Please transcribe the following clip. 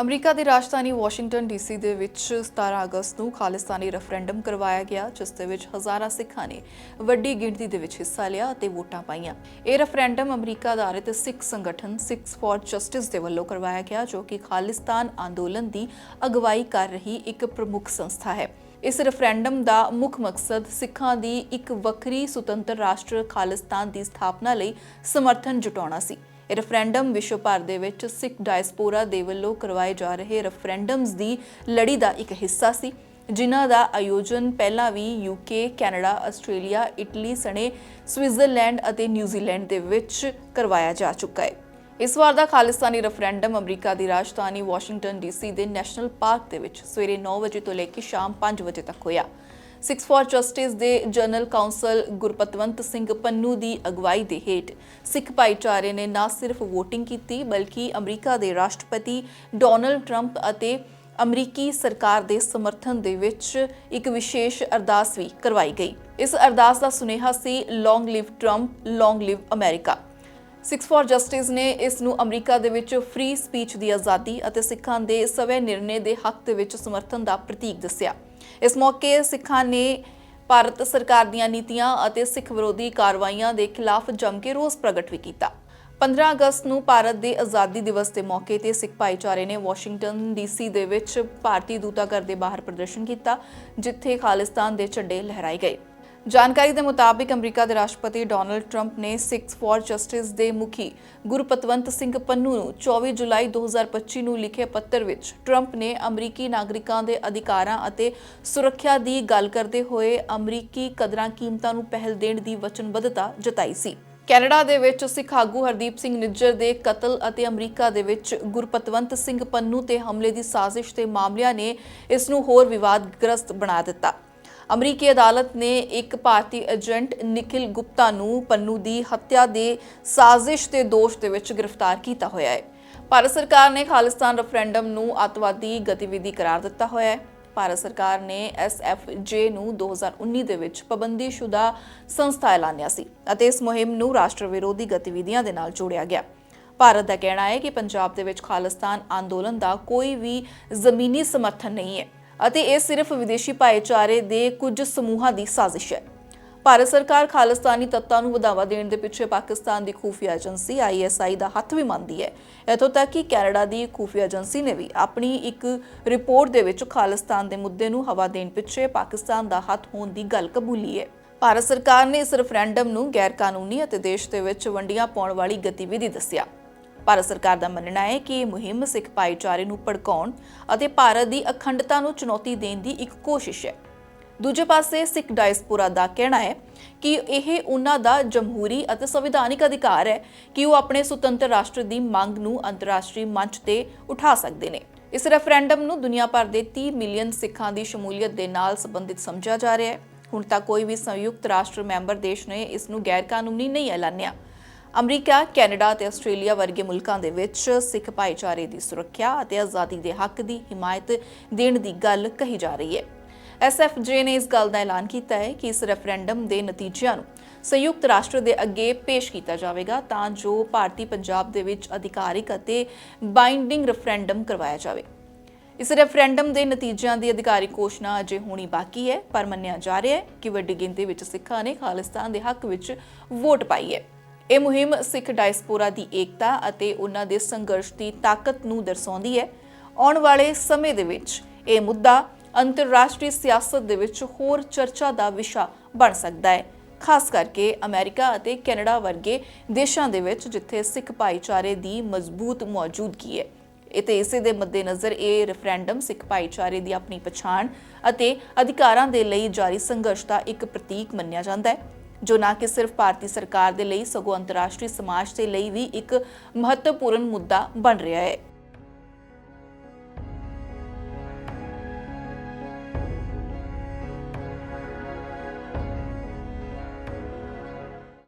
America ਦੀ ਰਾਜਧਾਨੀ Washington DC ਦੇ ਵਿੱਚ 17 ਅਗਸਤ ਨੂੰ ਖਾਲਿਸਤਾਨੀ ਰੈਫਰੈਂਡਮ ਕਰਵਾਇਆ ਗਿਆ, ਜਿਸ ਦੇ ਵਿੱਚ ਹਜ਼ਾਰਾਂ ਸਿੱਖਾਂ ਨੇ ਵੱਡੀ ਗਿਣਤੀ ਦੇ ਵਿੱਚ ਹਿੱਸਾ ਲਿਆ ਅਤੇ ਵੋਟਾਂ ਪਾਈਆਂ। ਇਹ ਰੈਫਰੈਂਡਮ ਅਮਰੀਕਾ ਆਧਾਰਿਤ ਸਿੱਖ ਸੰਗਠਨ ਸਿੱਖਸ ਫਾਰ ਜਸਟਿਸ ਦੇ ਵੱਲੋਂ ਕਰਵਾਇਆ ਗਿਆ, ਜੋ ਕਿ ਖਾਲਿਸਤਾਨ ਅੰਦੋਲਨ ਦੀ ਅਗਵਾਈ ਕਰ ਰਹੀ ਇੱਕ ਪ੍ਰਮੁੱਖ ਸੰਸਥਾ ਹੈ। ਇਸ ਰੈਫਰੈਂਡਮ ਦਾ ਮੁੱਖ ਮਕਸਦ ਸਿੱਖਾਂ ਦੀ ਇੱਕ ਵੱਖਰੀ ਸੁਤੰਤਰ ਰਾਸ਼ਟਰ ਖਾਲਿਸਤਾਨ ਦੀ ਸਥਾਪਨਾ ਲਈ ਸਮਰਥਨ ਜੁਟਾਉਣਾ ਸੀ। ਇਹ ਰੈਫਰੈਂਡਮ ਵਿਸ਼ਵ ਭਰ ਦੇ ਵਿੱਚ ਸਿੱਖ ਡਾਇਸਪੋਰਾ ਦੇ ਵੱਲੋਂ ਕਰਵਾਏ ਜਾ ਰਹੇ ਰੈਫਰੈਂਡਮਸ ਦੀ ਲੜੀ ਦਾ ਇੱਕ ਹਿੱਸਾ ਸੀ, ਜਿਨ੍ਹਾਂ ਦਾ ਆਯੋਜਨ ਪਹਿਲਾਂ ਵੀ ਯੂਕੇ ਕੈਨੇਡਾ ਆਸਟ੍ਰੇਲੀਆ ਇਟਲੀ ਸਣੇ ਸਵਿਟਜ਼ਰਲੈਂਡ ਅਤੇ ਨਿਊਜ਼ੀਲੈਂਡ ਦੇ ਵਿੱਚ ਕਰਵਾਇਆ ਜਾ ਚੁੱਕਾ ਹੈ। ਇਸ ਵਾਰ ਦਾ ਖਾਲਿਸਤਾਨੀ ਰੈਫਰੈਂਡਮ ਅਮਰੀਕਾ ਦੀ ਰਾਜਧਾਨੀ ਵਾਸ਼ਿੰਗਟਨ ਡੀਸੀ ਦੇ ਨੈਸ਼ਨਲ ਪਾਰਕ ਦੇ ਵਿੱਚ ਸਵੇਰੇ 9 ਵਜੇ ਤੋਂ ਲੈ ਕੇ ਸ਼ਾਮ 5 ਵਜੇ ਤੱਕ ਹੋਇਆ। ਸਿਕਸ ਫਾਰ ਜਸਟਿਸ ਦੇ ਜਨਰਲ ਕਾਉਂਸਲ ਗੁਰਪਤਵੰਤ ਸਿੰਘ ਪੰਨੂ ਦੀ ਅਗਵਾਈ ਦੇ ਹੇਠ ਸਿੱਖ ਭਾਈਚਾਰੇ ਨੇ ਨਾ ਸਿਰਫ VOTING ਕੀਤੀ, ਬਲਕਿ ਅਮਰੀਕਾ ਦੇ ਰਾਸ਼ਟਰਪਤੀ ਡੋਨਲਡ ਟਰੰਪ ਅਤੇ ਅਮਰੀਕੀ ਸਰਕਾਰ ਦੇ ਸਮਰਥਨ ਦੇ ਵਿੱਚ ਇੱਕ ਵਿਸ਼ੇਸ਼ ਅਰਦਾਸ ਵੀ ਕਰਵਾਈ ਗਈ। ਇਸ ਅਰਦਾਸ ਦਾ ਸੁਨੇਹਾ ਸੀ long live Trump long live America Sikhs for Justice ਨੇ ਇਸ ਨੂੰ ਅਮਰੀਕਾ ਦੇ ਵਿੱਚ ਫ੍ਰੀ ਸਪੀਚ ਦੀ ਆਜ਼ਾਦੀ ਅਤੇ ਸਿੱਖਾਂ ਦੇ ਸਵੈ ਨਿਰਣੇ ਦੇ ਹੱਕ ਦੇ ਵਿੱਚ ਸਮਰਥਨ ਦਾ ਪ੍ਰਤੀਕ ਦੱਸਿਆ। ਇਸ ਮੌਕੇ ਸਿੱਖਾਂ ਨੇ ਭਾਰਤ ਸਰਕਾਰ ਦੀਆਂ ਨੀਤੀਆਂ ਅਤੇ ਸਿੱਖ ਵਿਰੋਧੀ ਕਾਰਵਾਈਆਂ ਦੇ ਖਿਲਾਫ ਜੰਮ ਕੇ ਰੋਸ ਪ੍ਰਗਟ ਵੀ ਕੀਤਾ। 15 ਅਗਸਤ ਨੂੰ ਭਾਰਤ ਦੇ ਆਜ਼ਾਦੀ ਦਿਵਸ ਦੇ ਮੌਕੇ ਤੇ ਸਿੱਖ ਭਾਈਚਾਰੇ ਨੇ ਵਾਸ਼ਿੰਗਟਨ ਡੀਸੀ ਦੇ ਵਿੱਚ ਭਾਰਤੀ ਦੂਤਾਘਰ ਦੇ ਬਾਹਰ ਪ੍ਰਦਰਸ਼ਨ ਕੀਤਾ, ਜਿੱਥੇ ਖਾਲਿਸਤਾਨ ਦੇ ਝੰਡੇ ਲਹਿਰਾਏ ਗਏ। ਜਾਣਕਾਰੀ ਦੇ ਮੁਤਾਬਿਕ ਅਮਰੀਕਾ ਦੇ ਰਾਸ਼ਟਰਪਤੀ ਡੋਨਲਡ ਟਰੰਪ ਨੇ ਸਿਕਸ ਫਾਰ ਜਸਟਿਸ ਦੇ ਮੁਖੀ ਗੁਰਪਤਵੰਤ ਸਿੰਘ ਪੰਨੂ ਨੂੰ 24 ਜੁਲਾਈ 2025 ਨੂੰ ਲਿਖੇ ਪੱਤਰ ਵਿੱਚ ਟਰੰਪ ਨੇ ਅਮਰੀਕੀ ਨਾਗਰਿਕਾਂ ਦੇ ਅਧਿਕਾਰਾਂ ਅਤੇ ਸੁਰੱਖਿਆ ਦੀ ਗੱਲ ਕਰਦੇ ਹੋਏ ਅਮਰੀਕੀ ਕਦਰਾਂ ਕੀਮਤਾਂ ਨੂੰ ਪਹਿਲ ਦੇਣ ਦੀ ਵਚਨਬੱਧਤਾ ਜਤਾਈ ਸੀ। ਕੈਨੇਡਾ ਦੇ ਵਿੱਚ ਸਿੱਖ ਆਗੂ ਹਰਦੀਪ ਸਿੰਘ ਨਿੱਜਰ ਦੇ ਕਤਲ ਅਤੇ ਅਮਰੀਕਾ ਦੇ ਵਿੱਚ ਗੁਰਪਤਵੰਤ ਸਿੰਘ ਪੰਨੂ ਤੇ ਹਮਲੇ ਦੀ ਸਾਜ਼ਿਸ਼ ਦੇ ਮਾਮਲਿਆਂ ਨੇ ਇਸ ਨੂੰ ਹੋਰ ਵਿਵਾਦਗ੍ਰਸਤ ਬਣਾ ਦਿੱਤਾ। ਅਮਰੀਕੀ ਅਦਾਲਤ ਨੇ ਇੱਕ ਭਾਰਤੀ ਏਜੰਟ ਨikhil ਗੁਪਤਾ ਨੂੰ ਪੰਨੂ ਦੀ ਹੱਤਿਆ ਦੇ ਸਾਜ਼ਿਸ਼ ਦੇ ਦੋਸ਼ ਦੇ ਵਿੱਚ ਗ੍ਰਿਫਤਾਰ ਕੀਤਾ ਹੋਇਆ ਹੈ। ਭਾਰਤ ਸਰਕਾਰ ਨੇ ਖਾਲਿਸਤਾਨ ਰੈਫਰੈਂਡਮ ਨੂੰ ਅੱਤਵਾਦੀ ਗਤੀਵਿਧੀ ਕਰਾਰ ਦਿੱਤਾ ਹੋਇਆ ਹੈ। ਭਾਰਤ ਸਰਕਾਰ ਨੇ ਐਸਐਫਜੇ ਨੂੰ 2019 ਦੇ ਵਿੱਚ ਪਾਬੰਦੀਸ਼ੁਦਾ ਸੰਸਥਾ ਐਲਾਨਿਆ ਸੀ ਅਤੇ ਇਸ ਮੁਹਿੰਮ ਨੂੰ ਰਾਸ਼ਟਰ ਵਿਰੋਧੀ ਗਤੀਵਿਧੀਆਂ ਦੇ ਨਾਲ ਜੋੜਿਆ ਗਿਆ। ਭਾਰਤ ਦਾ ਕਹਿਣਾ ਹੈ ਕਿ ਪੰਜਾਬ ਦੇ ਵਿੱਚ ਖਾਲਿਸਤਾਨ ਅੰਦੋਲਨ ਦਾ ਕੋਈ ਵੀ ਜ਼ਮੀਨੀ ਸਮਰਥਨ ਨਹੀਂ ਹੈ। ਅਤੇ ਇਹ ਸਿਰਫ ਵਿਦੇਸ਼ੀ ਭਾਈਚਾਰੇ ਦੇ ਕੁਝ ਸਮੂਹਾਂ ਦੀ ਸਾਜ਼ਿਸ਼ ਹੈ। ਭਾਰਤ ਸਰਕਾਰ ਖਾਲਿਸਤਾਨੀ ਤੱਤਾਂ ਨੂੰ ਵਧਾਵਾ ਦੇਣ ਦੇ ਪਿੱਛੇ ਪਾਕਿਸਤਾਨ ਦੀ ਖੂਫੀਆ ਏਜੰਸੀ ਆਈਐਸਆਈ ਦਾ ਹੱਥ ਵੀ ਮੰਨਦੀ ਹੈ। ਇਥੋਂ ਤੱਕ ਕਿ ਕੈਨੇਡਾ ਦੀ ਖੂਫੀਆ ਏਜੰਸੀ ਨੇ ਵੀ ਆਪਣੀ ਇੱਕ ਰਿਪੋਰਟ ਦੇ ਵਿੱਚ ਖਾਲਿਸਤਾਨ ਦੇ ਮੁੱਦੇ ਨੂੰ ਹਵਾ ਦੇਣ ਪਿੱਛੇ ਪਾਕਿਸਤਾਨ ਦਾ ਹੱਥ ਹੋਣ ਦੀ ਗੱਲ ਕਬੂਲੀ ਹੈ। ਭਾਰਤ ਸਰਕਾਰ ਨੇ ਇਸ ਰੈਫਰੈਂਡਮ ਨੂੰ ਗੈਰ ਕਾਨੂੰਨੀ ਅਤੇ ਦੇਸ਼ ਦੇ ਵਿੱਚ ਵੰਡੀਆਂ ਪਾਉਣ ਵਾਲੀ ਗਤੀਵਿਧੀ ਦੱਸਿਆ। ਭਾਰਤ ਸਰਕਾਰ ਦਾ ਮੰਨਣਾ ਹੈ ਕਿ ਇਹ ਮੁਹਿੰਮ ਸਿੱਖ ਭਾਈਚਾਰੇ ਨੂੰ ਭੜਕਾਉਣ ਅਤੇ ਭਾਰਤ ਦੀ ਅਖੰਡਤਾ ਨੂੰ ਚੁਣੌਤੀ ਦੇਣ ਦੀ ਇੱਕ ਕੋਸ਼ਿਸ਼ ਹੈ। ਦੂਜੇ ਪਾਸੇ, ਸਿੱਖ ਡਾਇਸਪੋਰਾ ਦਾ ਕਹਿਣਾ ਹੈ ਕਿ ਇਹ ਉਹਨਾਂ ਦਾ ਜਮਹੂਰੀ ਅਤੇ ਸੰਵਿਧਾਨਿਕ ਅਧਿਕਾਰ ਹੈ ਕਿ ਉਹ ਆਪਣੇ ਸੁਤੰਤਰ ਰਾਸ਼ਟਰ ਦੀ ਮੰਗ ਨੂੰ ਅੰਤਰਰਾਸ਼ਟਰੀ ਮੰਚ ਤੇ ਉਠਾ ਸਕਦੇ ਨੇ। ਇਸ ਰੈਫਰੈਂਡਮ ਨੂੰ ਦੁਨੀਆ ਭਰ ਦੇ 30 ਮਿਲੀਅਨ ਸਿੱਖਾਂ ਦੀ ਸ਼ਮੂਲੀਅਤ ਦੇ ਨਾਲ ਸੰਬੰਧਿਤ ਸਮਝਿਆ ਜਾ ਰਿਹਾ ਹੈ। ਹੁਣ ਤੱਕ ਕੋਈ ਵੀ ਸੰਯੁਕਤ ਰਾਸ਼ਟਰ ਮੈਂਬਰ ਦੇਸ਼ ਨੇ ਇਸ ਨੂੰ ਗੈਰ ਕਾਨੂੰਨੀ ਨਹੀਂ ਐਲਾਨਿਆ। ਅਮਰੀਕਾ, ਕੈਨੇਡਾ ਅਤੇ ਆਸਟ੍ਰੇਲੀਆ ਵਰਗੇ ਮੁਲਕਾਂ ਦੇ ਵਿੱਚ ਸਿੱਖ ਭਾਈਚਾਰੇ ਦੀ ਸੁਰੱਖਿਆ ਅਤੇ ਆਜ਼ਾਦੀ ਦੇ ਹੱਕ ਦੀ ਹਿਮਾਇਤ ਦੇਣ ਦੀ ਗੱਲ ਕਹੀ ਜਾ ਰਹੀ ਹੈ। ਐਸਐਫਜੇ ਨੇ ਇਸ ਗੱਲ ਦਾ ਐਲਾਨ ਕੀਤਾ ਹੈ ਕਿ ਇਸ ਰੈਫਰੈਂਡਮ ਦੇ ਨਤੀਜਿਆਂ ਨੂੰ ਸੰਯੁਕਤ ਰਾਸ਼ਟਰ ਦੇ ਅੱਗੇ ਪੇਸ਼ ਕੀਤਾ ਜਾਵੇਗਾ ਤਾਂ ਜੋ ਭਾਰਤੀ ਪੰਜਾਬ ਦੇ ਵਿੱਚ ਅਧਿਕਾਰਿਕ ਅਤੇ ਬਾਈਂਡਿੰਗ ਰੈਫਰੈਂਡਮ ਕਰਵਾਇਆ ਜਾਵੇ। ਇਸ ਰੈਫਰੈਂਡਮ ਦੇ ਨਤੀਜਿਆਂ ਦੀ ਅਧਿਕਾਰਿਕ ਘੋਸ਼ਣਾ ਅਜੇ ਹੋਣੀ ਬਾਕੀ ਹੈ, ਪਰ ਮੰਨਿਆ ਜਾ ਰਿਹਾ ਹੈ ਕਿ ਵੱਡੀ ਗਿਣਤੀ ਵਿੱਚ ਸਿੱਖਾਂ ਨੇ ਖਾਲਿਸਤਾਨ ਦੇ ਹੱਕ ਵਿੱਚ ਵੋਟ ਪਾਈ ਹੈ। ਇਹ ਮੁਹਿੰਮ ਸਿੱਖ ਡਾਇਸਪੋਰਾ ਦੀ ਏਕਤਾ ਅਤੇ ਉਹਨਾਂ ਦੇ ਸੰਘਰਸ਼ ਦੀ ਤਾਕਤ ਨੂੰ ਦਰਸਾਉਂਦੀ ਹੈ। ਆਉਣ ਵਾਲੇ ਸਮੇਂ ਦੇ ਵਿੱਚ ਇਹ ਮੁੱਦਾ ਅੰਤਰਰਾਸ਼ਟਰੀ ਸਿਆਸਤ ਦੇ ਵਿੱਚ ਹੋਰ ਚਰਚਾ ਦਾ ਵਿਸ਼ਾ ਬਣ ਸਕਦਾ ਹੈ। ਖਾਸ ਕਰਕੇ ਅਮਰੀਕਾ ਅਤੇ ਕੈਨੇਡਾ ਵਰਗੇ ਦੇਸ਼ਾਂ ਦੇ ਵਿੱਚ ਜਿੱਥੇ ਸਿੱਖ ਭਾਈਚਾਰੇ ਦੀ ਮਜ਼ਬੂਤ ਮੌਜੂਦਗੀ ਹੈ। ਇਹ ਇਸੇ ਦੇ ਮੱਦੇਨਜ਼ਰ ਇਹ ਰੈਫਰੈਂਡਮ ਸਿੱਖ ਭਾਈਚਾਰੇ ਦੀ ਆਪਣੀ ਪਛਾਣ ਅਤੇ ਅਧਿਕਾਰਾਂ ਦੇ ਲਈ ਜਾਰੀ ਸੰਘਰਸ਼ ਦਾ ਇੱਕ ਪ੍ਰਤੀਕ ਮੰਨਿਆ ਜਾਂਦਾ ਹੈ। ਜੋ ਨਾ ਕਿ ਸਿਰਫ ਭਾਰਤੀ ਸਰਕਾਰ ਦੇ ਲਈ, ਸਗੋਂ ਅੰਤਰਰਾਸ਼ਟਰੀ ਸਮਾਜ ਦੇ ਲਈ ਵੀ ਇੱਕ ਮਹੱਤਵਪੂਰਨ ਮੁੱਦਾ ਬਣ ਰਿਹਾ ਹੈ।